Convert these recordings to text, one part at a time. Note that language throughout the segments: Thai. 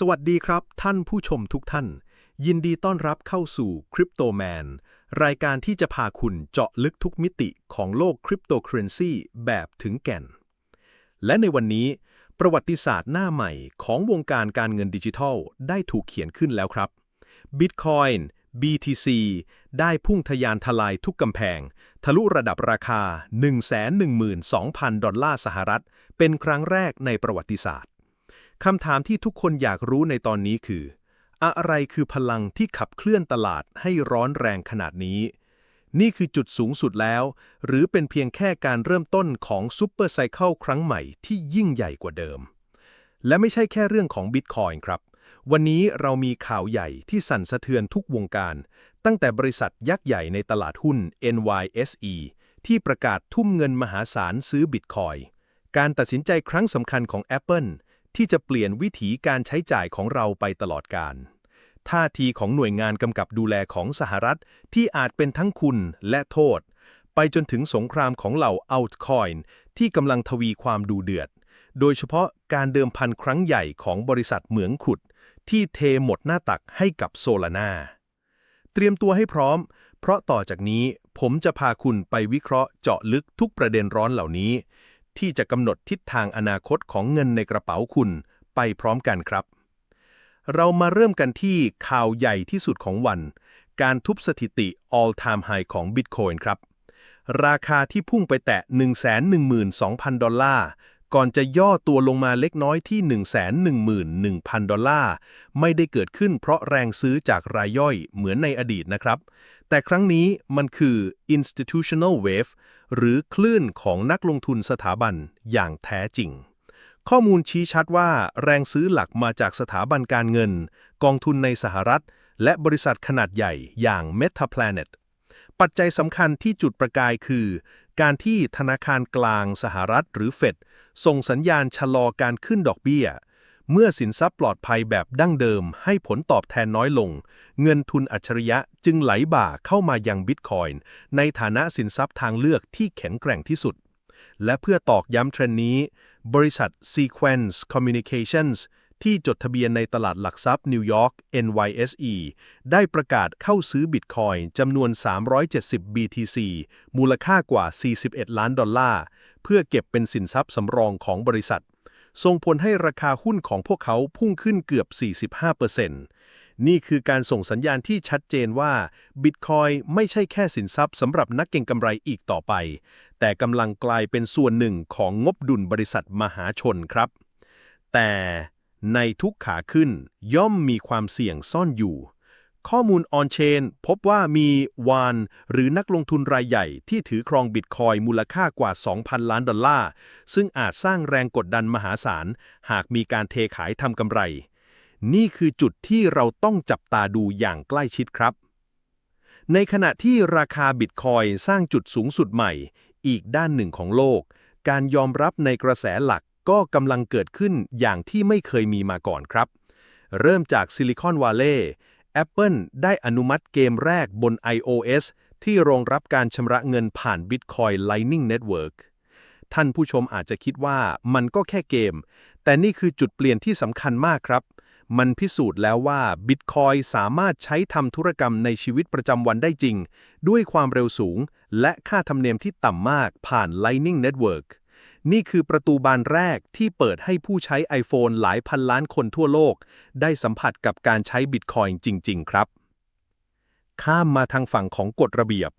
สวัสดีครับ ท่านผู้ชมทุกท่าน ยินดีต้อนรับเข้าสู่ Crypto Man รายการที่จะพาคุณเจาะลึกทุกมิติของโลกคริปโตเคอเรนซีแบบถึงแก่น และในวันนี้ ประวัติศาสตร์หน้าใหม่ของวงการการเงินดิจิทัล ได้ถูกเขียนขึ้นแล้วครับ Bitcoin BTC ได้พุ่งทะยานทลายทุกกำแพง ทะลุระดับราคา 112,000 ดอลลาร์สหรัฐ เป็นครั้งแรกในประวัติศาสตร์ คำถามที่ทุกคนอยากรู้ในตอนนี้คือ อะไรคือพลังที่ขับเคลื่อนตลาดให้ร้อนแรงขนาดนี้ นี่คือจุดสูงสุดแล้ว หรือเป็นเพียงแค่การเริ่มต้นของซูเปอร์ไซเคิลครั้งใหม่ที่ยิ่งใหญ่กว่าเดิม และไม่ใช่แค่เรื่องของบิตคอยน์ครับ วันนี้เรามีข่าวใหญ่ที่สั่นสะเทือนทุกวงการ ตั้งแต่บริษัทยักษ์ใหญ่ในตลาดหุ้น NYSE ที่ประกาศทุ่มเงินมหาศาลซื้อบิตคอยการตัดสินใจครั้งสำคัญของ Apple ที่จะเปลี่ยนวิถีการใช้จ่ายของเราไปตลอดกาลท่าทีของหน่วยงานกำกับดูแลของสหรัฐที่อาจเป็นทั้งคุณและโทษ ไปจนถึงสงครามของเหล่า altcoin ที่กำลังทวีความดูเดือด โดยเฉพาะการเดิมพันครั้งใหญ่ของบริษัทเหมืองขุด ที่เทหมดหน้าตักให้กับโซลาร่าเตรียมตัวให้พร้อม เพราะต่อจากนี้ผมจะพาคุณไปวิเคราะห์เจาะลึกทุกประเด็นร้อนเหล่านี้ ที่จะกำหนดทิศทางอนาคตของเงินในกระเป๋าคุณไปพร้อมกันครับ เรามาเริ่มกันที่ข่าวใหญ่ที่สุดของวัน การทุบสถิติ all time high ของ Bitcoin ครับ ราคาที่พุ่งไปแตะ 112,000 ดอลลาร์ ก่อนจะย่อตัวลงมาเล็กน้อยที่ 111,000 ดอลลาร์ ไม่ได้เกิดขึ้นเพราะแรงซื้อจากรายย่อยเหมือนในอดีตนะครับ แต่ครั้งนี้มันคือ institutional wave หรือคลื่นของนักลงทุนสถาบันอย่างแท้จริง ข้อมูลชี้ชัดว่าแรงซื้อหลักมาจากสถาบันการเงิน กองทุนในสหรัฐ และบริษัทขนาดใหญ่อย่าง Meta Planet ปัจจัยสำคัญที่จุดประกายคือ การที่ธนาคารกลางสหรัฐหรือเฟดส่งสัญญาณชะลอการขึ้นดอกเบี้ย เมื่อสินทรัพย์ปลอดภัยแบบดั้งเดิมให้ผลตอบแทนน้อยลง เงินทุนอัจฉริยะจึงไหลบ่าเข้ามายังบิตคอยน์ในฐานะสินทรัพย์ทางเลือกที่แข็งแกร่งที่สุด และเพื่อตอกย้ำเทรนด์นี้ บริษัท Sequence Communications ที่จดทะเบียนในตลาดหลักทรัพย์นิวยอร์ก NYSE ได้ประกาศเข้าซื้อบิตคอยน์จำนวน 370 BTC มูลค่ากว่า 41 ล้านดอลลาร์ เพื่อเก็บเป็นสินทรัพย์สำรองของบริษัท ส่งผลให้ราคาหุ้นของพวกเขาพุ่งขึ้นเกือบ 45%นี่คือการส่งสัญญาณที่ชัดเจนว่าบิตคอยไม่ใช่แค่สินทรัพย์สำหรับนักเก็งกำไรอีกต่อไป แต่กำลังกลายเป็นส่วนหนึ่งของงบดุลบริษัทมหาชนครับ แต่ ในทุกขาขึ้นย่อมมีความเสี่ยงซ่อนอยู่ ข้อมูลออนเชนพบว่ามีวานหรือนักลงทุนรายใหญ่ที่ถือครองบิตคอยมูลค่ากว่า 2,000 ล้านดอลลาร์ ซึ่งอาจสร้างแรงกดดันมหาศาล หากมีการเทขายทำกำไร นี่คือจุดที่เราต้องจับตาดูอย่างใกล้ชิดครับ ในขณะที่ราคาบิตคอยสร้างจุดสูงสุดใหม่ อีกด้านหนึ่งของโลก การยอมรับในกระแสหลัก ก็กำลังเกิดขึ้นอย่างที่ไม่เคยมีมาก่อนครับ เริ่มจากซิลิคอนวาเลย์ Apple ได้อนุมัติเกมแรกบน iOS ที่รองรับการชำระเงินผ่าน Bitcoin Lightning Network ท่านผู้ชมอาจจะคิดว่ามันก็แค่เกม แต่นี่คือจุดเปลี่ยนที่สำคัญมากครับ มันพิสูจน์แล้วว่า Bitcoin สามารถใช้ทำธุรกรรมในชีวิตประจำวันได้จริง ด้วยความเร็วสูง และค่าธรรมเนียมที่ต่ำมากผ่าน Lightning Network นี่คือประตูบานแรกที่เปิดให้ผู้ใช้ iPhone หลายพันล้านคนทั่วโลก ได้สัมผัสกับการใช้บิตคอยน์จริง ๆ ครับ ข้ามมาทางฝั่งของกฎระเบียบ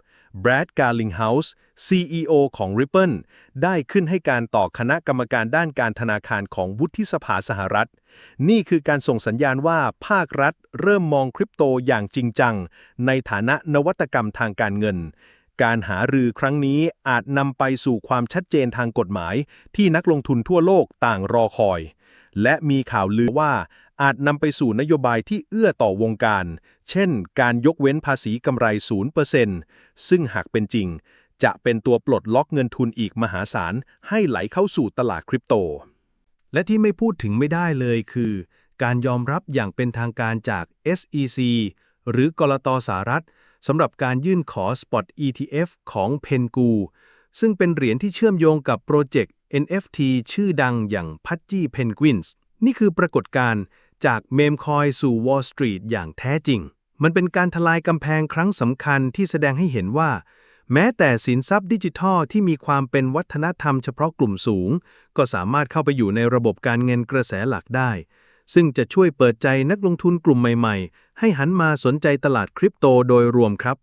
Brad Garlinghouse CEO ของ Ripple ได้ขึ้นให้การต่อคณะกรรมการด้านการธนาคารของวุฒิสภาสหรัฐ นี่คือการส่งสัญญาณว่าภาครัฐเริ่มมองคริปโตอย่างจริงจัง ในฐานะนวัตกรรมทางการเงิน การหารือครั้งนี้อาจนำไปสู่ความชัดเจนทางกฎหมาย ที่นักลงทุนทั่วโลกต่างรอคอย และมีข่าวลือว่าอาจนำไปสู่นโยบายที่เอื้อต่อวงการ เช่น การยกเว้นภาษีกำไร 0%ซึ่งหากเป็นจริง จะเป็นตัวปลดล็อกเงินทุนอีกมหาศาล ให้ไหลเข้าสู่ตลาดคริปโต และที่ไม่พูดถึงไม่ได้เลยคือ การยอมรับอย่างเป็นทางการจาก SEC หรือกลตสหรัฐ สำหรับการยื่นขอ Spot ETF ของ Pengu ซึ่งเป็นเหรียญที่เชื่อมโยงกับโปรเจกต์ NFT ชื่อดังอย่าง Pudgy Penguins นี่คือปรากฏการณ์จากเมมคอยสู่ Wall Street อย่างแท้จริง มันเป็นการทลายกำแพงครั้งสำคัญที่แสดงให้เห็นว่า แม้แต่สินทรัพย์ดิจิทัลที่มีความเป็นวัฒนธรรมเฉพาะกลุ่มสูง ก็สามารถเข้าไปอยู่ในระบบการเงินกระแสหลักได้ ซึ่งจะช่วยเปิดใจนักลงทุนกลุ่มใหม่ๆ ให้หันมาสนใจตลาดคริปโตโดยรวมครับ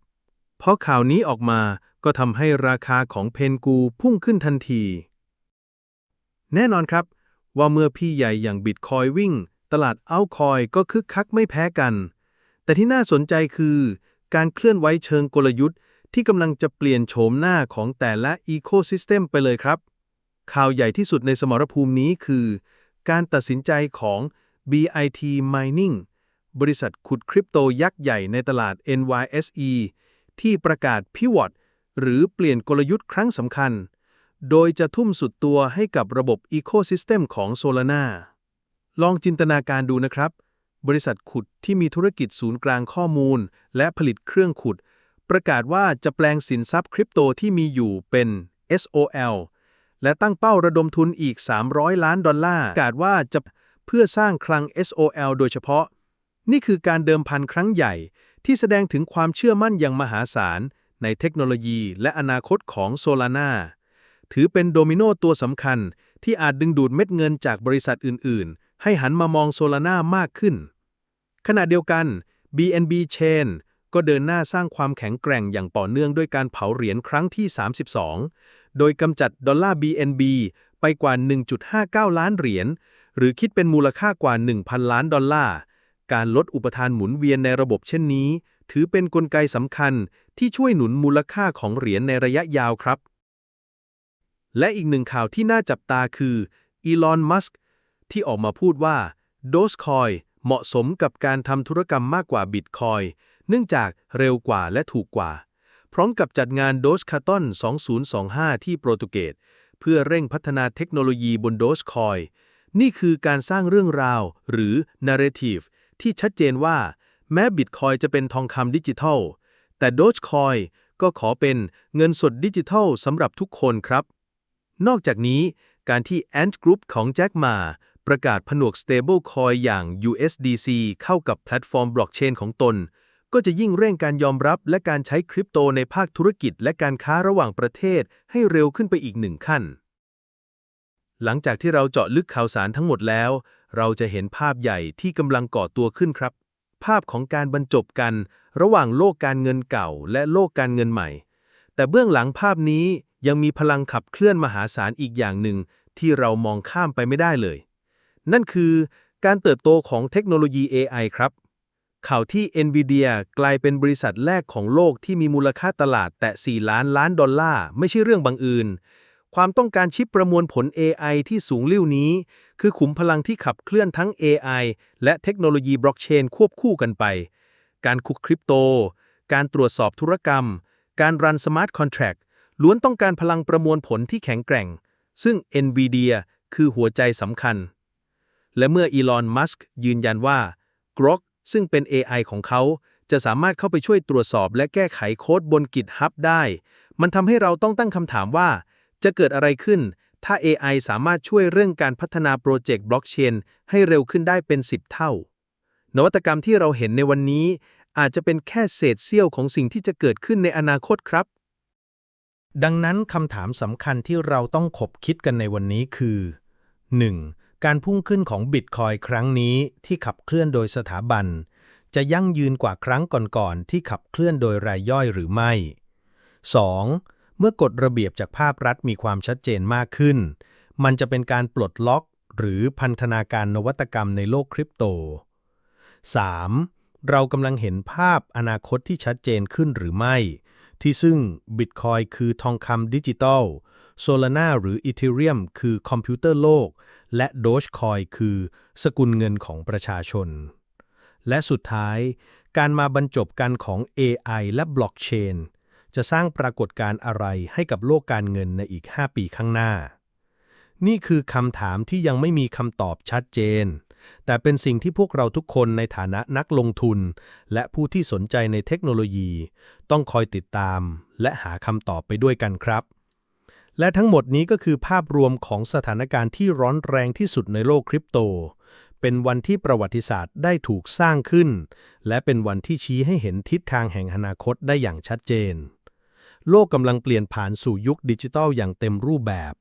เพราะข่าวนี้ออกมาก็ทำให้ราคาของเพนกูพุ่งขึ้นทันที แน่นอนครับ ว่าเมื่อพี่ใหญ่อย่างบิตคอยวิ่ง ตลาดเอาคอยก็คึกคักไม่แพ้กัน แต่ที่น่าสนใจคือ การเคลื่อนไหวเชิงกลยุทธ์ที่กำลังจะเปลี่ยนโฉมหน้าของแต่ละอีโคซิสเต็มไปเลยครับ ข่าวใหญ่ที่สุดในสมรภูมินี้คือ การตัดสินใจของ BIT Mining บริษัทขุดคริปโตยักษ์ใหญ่ในตลาด NYSE ที่ประกาศพิวอตหรือเปลี่ยนกลยุทธ์ครั้งสำคัญ โดยจะทุ่มสุดตัวให้กับระบบ Ecosystem ของ Solana ลองจินตนาการดูนะครับ บริษัทขุดที่มีธุรกิจศูนย์กลางข้อมูล และผลิตเครื่องขุด ประกาศว่าจะแปลงสินทรัพย์คริปโตที่มีอยู่เป็น SOL และตั้งเป้าระดมทุนอีก 300 ล้านดอลลาร์ประกาศว่าจะ เพื่อสร้างคลัง SOL โดยเฉพาะ นี่คือการเดิมพันครั้งใหญ่ ที่แสดงถึงความเชื่อมั่นอย่างมหาศาล ในเทคโนโลยีและอนาคตของ Solana ถือเป็นโดมิโนตัวสำคัญที่อาจดึงดูดเม็ดเงินจากบริษัทอื่น ๆ ให้หันมามอง Solana มากขึ้น ขณะเดียวกัน BNB Chain ก็เดินหน้าสร้างความแข็งแกร่งอย่างต่อเนื่องด้วยการเผาเหรียญครั้งที่ 32 โดยกำจัดดอลลาร์ BNB ไปกว่า 1.59 ล้านเหรียญ หรือคิดเป็นมูลค่ากว่า 1,000 ล้านดอลลาร์ การลดอุปทานหมุนเวียนในระบบเช่นนี้ ถือเป็นนกลไกสำคัญที่ช่วยหนุนมูลค่าของเหรียญในระยะยาวครับ และอีกหนึ่งข่าวที่น่าจับตาคืออีลอน มัสก์ที่ออกมาพูดว่า Dogecoin เหมาะสมกับการทำธุรกรรมมากกว่า Bitcoin เนื่องจากเร็วกว่าและถูกกว่า พร้อมกับจัดงาน Dogecathon 2025 ที่โปรตุเกสเพื่อเร่งพัฒนาเทคโนโลยีบน Dogecoin นี่คือการสร้างเรื่องราวหรือ narrative ที่ชัดเจนว่า แม้ Bitcoin จะเป็นทองคำดิจิทัล แต่ Dogecoin ก็ขอเป็นเงินสดดิจิทัลสำหรับทุกคนครับ นอกจากนี้ การที่ Ant Group ของแจ็คมาประกาศผนวก stablecoin อย่าง USDC เข้ากับแพลตฟอร์มบล็อกเชนของตน ก็จะยิ่งเร่งการยอมรับและการใช้คริปโตในภาคธุรกิจและการค้าระหว่างประเทศให้เร็วขึ้นไปอีกหนึ่งขั้น หลังจากที่เราเจาะลึกข่าวสารทั้งหมดแล้ว เราจะเห็นภาพใหญ่ที่กำลังก่อตัวขึ้นครับ ภาพของการบรรจบกัน ระหว่างโลกการเงินเก่า และโลกการเงินใหม่ แต่เบื้องหลังภาพนี้ยังมีพลังขับเคลื่อนมหาศาลอีกอย่างหนึ่ง ที่เรามองข้ามไปไม่ได้เลย นั่นคือการเติบโตของเทคโนโลยี AI ครับ ข่าวที่ NVIDIA กลายเป็นบริษัทแรกของโลกที่มีมูลค่าตลาดแตะ4ล้านล้านดอลลาร์ไม่ใช่เรื่องบังเอิญ ความต้องการชิปประมวลผล AI ที่สูงลิ่วนี้ คือขุมพลังที่ขับเคลื่อนทั้ง AI และเทคโนโลยีบล็อกเชนควบคู่กันไป การคุกคริปโต การตรวจสอบธุรกรรม การรันสมาร์ทคอนแท็กล้วนต้องการพลังประมวลผลที่แข็งแกร่ง ซึ่ง NVIDIA คือหัวใจสำคัญ และเมื่ออีลอน มัสก์ยืนยันว่า Grok ซึ่งเป็น AI ของเขา จะสามารถเข้าไปช่วยตรวจสอบและแก้ไขโค้ดบน GitHub ได้ มันทำให้เราต้องตั้งคำถามว่า จะเกิดอะไรขึ้น ถ้า AI สามารถช่วยเรื่องการพัฒนาโปรเจกต์บล็อกเชนให้เร็วขึ้นได้เป็น 10 เท่า นวัตกรรมที่เราเห็นในวันนี้ อาจจะเป็นแค่เศษเสี้ยวของสิ่งที่จะเกิดขึ้นในอนาคตครับ ดังนั้นคำถามสำคัญที่เราต้องขบคิดกันในวันนี้คือ 1. การพุ่งขึ้นของบิตคอยครั้งนี้ที่ขับเคลื่อนโดยสถาบัน จะยั่งยืนกว่าครั้งก่อนๆที่ขับเคลื่อนโดยรายย่อยหรือไม่ 2. เมื่อกฎระเบียบจากภาครัฐมีความชัดเจนมากขึ้น มันจะเป็นการปลดล็อกหรือพันธนาการนวัตกรรมในโลกคริปโต 3. เรากำลังเห็นภาพอนาคตที่ชัดเจนขึ้นหรือไม่ ที่ซึ่ง Bitcoin คือทองคำดิจิตอล Solana หรือ Ethereum คือคอมพิวเตอร์โลก และ Dogecoin คือสกุลเงินของประชาชน และสุดท้าย การมาบรรจบกันของ AI และบล็อกเชน จะสร้างปรากฏการณ์อะไรให้กับโลกการเงินในอีก 5 ปีข้างหน้า นี่คือคำถามที่ยังไม่มีคำตอบชัดเจน แต่เป็นสิ่งที่พวกเราทุกคนในฐานะนักลงทุน และผู้ที่สนใจในเทคโนโลยี ต้องคอยติดตาม และหาคำตอบไปด้วยกันครับ และทั้งหมดนี้ก็คือภาพรวมของสถานการณ์ที่ร้อนแรงที่สุดในโลกคริปโตเป็นวันที่ประวัติศาสตร์ได้ถูกสร้างขึ้น และเป็นวันที่ชี้ให้เห็นทิศทางแห่งอนาคตได้อย่างชัดเจน โลกกำลังเปลี่ยนผ่านสู่ยุคดิจิทัลอย่างเต็มรูปแบบ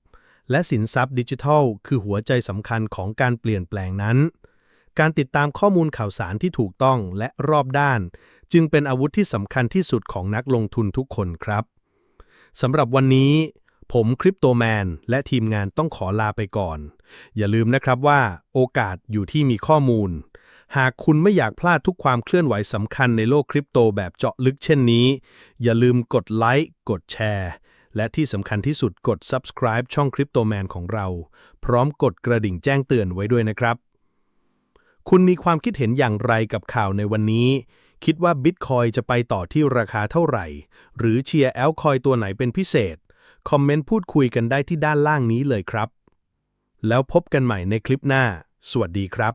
และสินทรัพย์ดิจิทัล คือหัวใจสำคัญของการเปลี่ยนแปลงนั้น การติดตามข้อมูลข่าวสารที่ถูกต้องและรอบด้าน จึงเป็นอาวุธที่สำคัญที่สุดของนักลงทุนทุกคนครับสำหรับวันนี้ ผมคริปโตแมนและทีมงานต้องขอลาไปก่อน อย่าลืมนะครับว่าโอกาสอยู่ที่มีข้อมูล หากคุณไม่อยากพลาดทุกความเคลื่อนไหวสำคัญในโลกคริปโตแบบเจาะลึกเช่นนี้ อย่าลืมกดไลค์กดแชร์ และที่สำคัญที่สุดกด subscribe ช่องคริปโตแมนของเรา พร้อมกดกระดิ่งแจ้งเตือนไว้ด้วยนะครับ คุณมีความคิดเห็นอย่างไรกับข่าวในวันนี้ คิดว่า Bitcoin จะไปต่อที่ราคาเท่าไหร่ หรือเชียร์แอลคอยตัวไหนเป็นพิเศษ คอมเมนต์พูดคุยกันได้ที่ด้านล่างนี้เลยครับ แล้วพบกันใหม่ในคลิปหน้า สวัสดีครับ